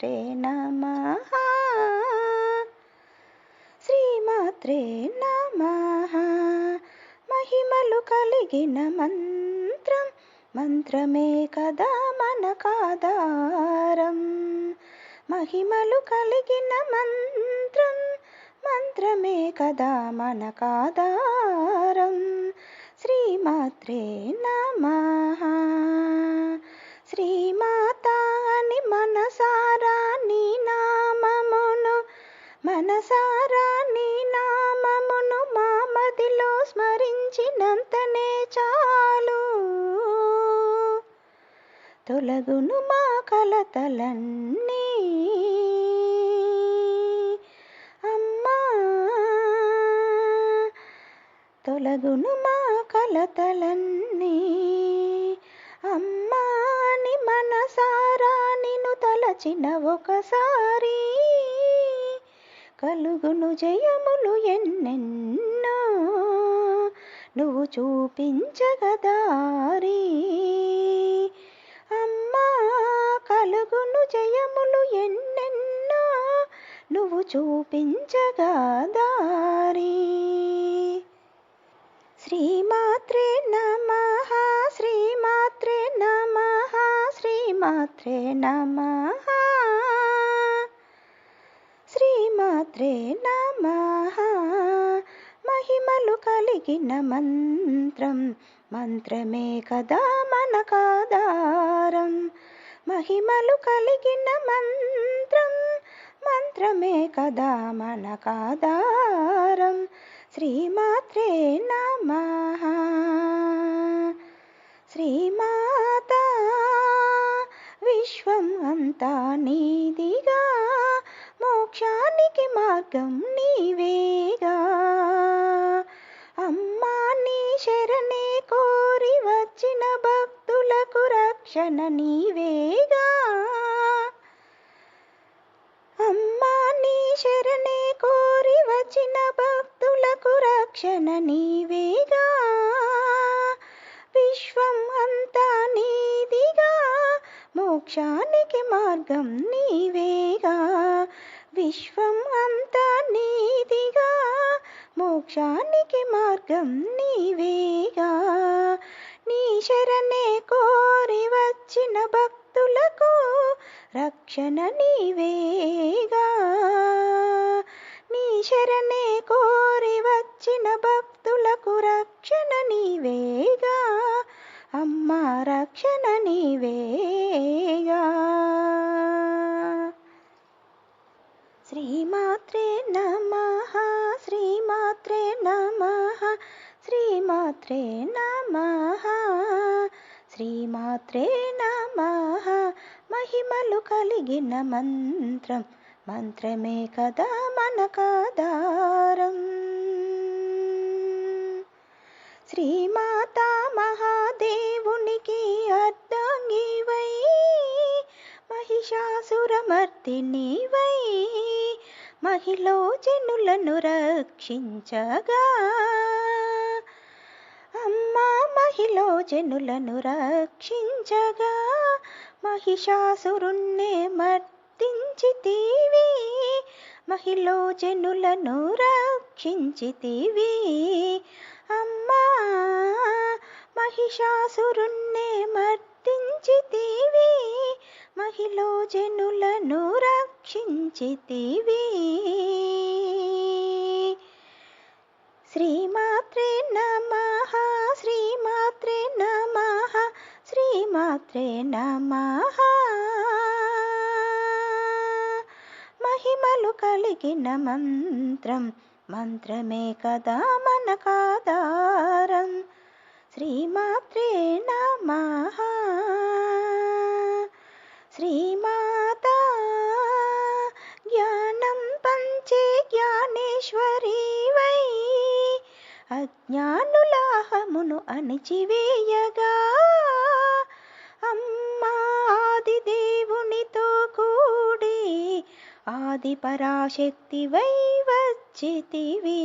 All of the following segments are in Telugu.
శ్రీమాత్రే నమ. శ్రీమాత్రే నమ. మహిమలు కలిగిన మంత్రం మంత్రమే కదా మనకాధారం మహిమలు కలిగిన మంత్రం మంత్రమే కదా మనకాధారం శ్రీమాత్రే నమ. శ్రీ సారాన్ని నీ నామమును మా మదిలో స్మరించినంతనే చాలు. తొలగును మా కలతలన్నీ. అమ్మా తొలగును మా కలతలన్నీ. అమ్మా అని మనసారా నిన్ను తలచిన ఒకసారి. కలుగును జయములు ఎన్నెన్నో. నువ్వు చూపించగదారి అమ్మా కలుగును జయములు ఎన్నెన్నో. నువ్వు చూపించగదారి శ్రీమాత్రే నమ శ్రీమాత్రే నమ శ్రీమాత్రే నమ. శ్రీమాత్రే నమ. మహిమలు కలిగిన మంత్రం మంత్రమే కదా మనకాధారం మహిమలు కలిగిన మంత్రం మంత్రమే కదా మనకాధారం శ్రీమాత్రే నమ. శ్రీమాత విశ్వం అంతా నీది. మార్గం నీవేగా. అమ్మా నీ శరణే కోరి వచ్చిన భక్తులకు రక్షణ నీవేగా. అమ్మా నీ శరణే కోరి వచ్చిన భక్తులకు రక్షణ నీవేగా. విశ్వం అంతా నీదిగా. మోక్షానికి మార్గం నీవేగా. విశ్వం అంతా మోక్షానికి మార్గం నీవేగా. నీ శరణే కోరి వచ్చిన భక్తులకు రక్షణ నీవేగా. నీ శరణే కోరి వచ్చిన భక్తులకు రక్షణ నీవేగా. అమ్మా రక్షణ నీవే శ్రీమాత్రే నమ. శ్రీమాత్రే నమ. మహిమలు కలిగిన మంత్రం మంత్రమే కదా మనకాధారం శ్రీమాత మహాదేవునికి అర్ధంగివై మహిషాసురమర్దినివై మహిళ జనులను రక్షించగా. మహిలో జనులను రక్షించగా మహిషాసురుణ్ణే మర్దించితివి మహిలో జనులను రక్షించితివి అమ్మా మహిషాసురుణ్ణే మర్దించితివి మహిలో జనులను రక్షించితివి కలిగిన మంత్రం. మంత్రమే కదా మనకాధారం శ్రీమాత్రే నమ. శ్రీమాత జ్ఞానం పంచే జ్ఞానేశ్వరి వై. అజ్ఞానులాహమును అణిచివేయగా ఆది పరాశక్తి వచ్చితివి.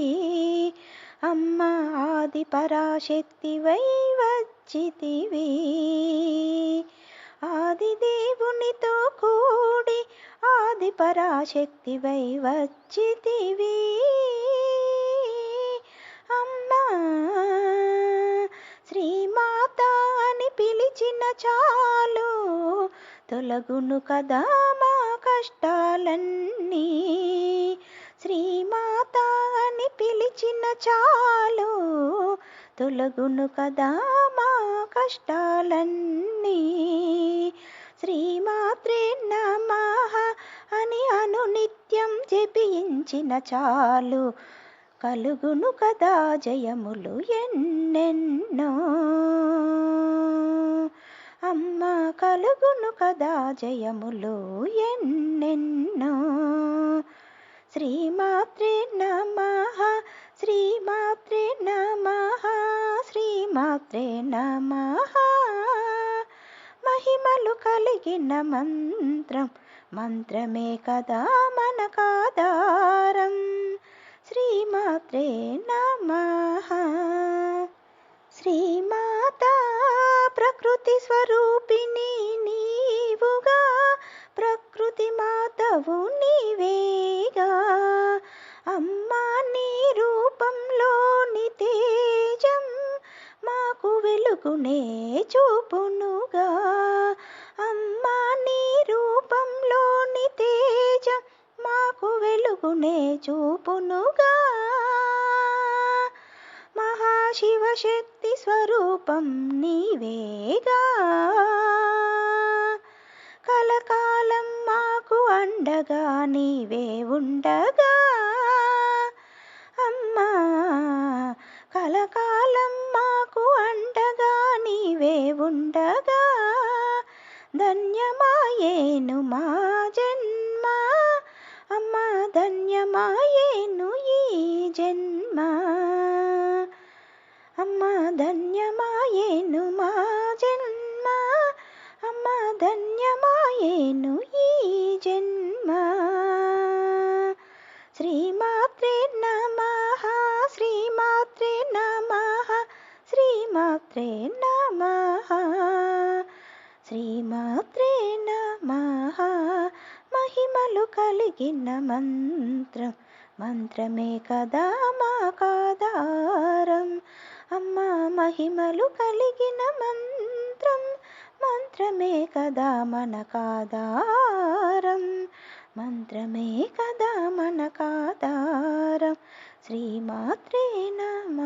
అమ్మ ఆది పరాశక్తి వచ్చితివి. ఆది దేవునితో కూడి ఆదిపరాశక్తివై వచ్చితివి. అమ్మా శ్రీమాత అని పిలిచిన చాలు తొలగును కదా కష్టాలన్నీ శ్రీమాత అని పిలిచిన చాలు. తొలగును కదా మా కష్టాలన్నీ. శ్రీమాత్రే నమః అని అనునిత్యం జపించిన చాలు. కలుగును కదా జయములు ఎన్నెన్నో. అమ్మ కలుగును కదా జయములు ఎన్నెన్నో. శ్రీమాత్రే నమ శ్రీమాత్రే నమ శ్రీమాత్రే నమ. మహిమలు కలిగిన మంత్రం మంత్రమే కదా మనకాధారం శ్రీమాత్రే నమ శ్రీమా ప్రకృతి స్వరూపిణి నీవుగా ప్రకృతి మాతవు నీవేగా. అమ్మా నీ రూపంలోని తేజం మాకు వెలుగునే చూపునుగా. అమ్మా నీ రూపంలోని తేజం మాకు వెలుగునే చూపునుగా. శక్తి స్వరూపం నీవేగా. కలకాలం మాకు అండగా నీవే ఉండగా. అమ్మా కలకాలం మాకు అండగా నీవే ఉండగా. ధన్యమాయేను మా మంత్రం. మంత్రమే కదా మాకాధారం అమ్మ మహిమలు కలిగిన మంత్రం. మంత్రమే కదా మనకాధారం మంత్రమే కదా మనకాధారం శ్రీమాత్రే నమ.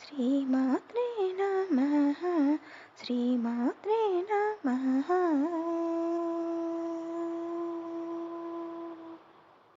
శ్రీమాత్రే నమ. శ్రీమాత్రే నమ.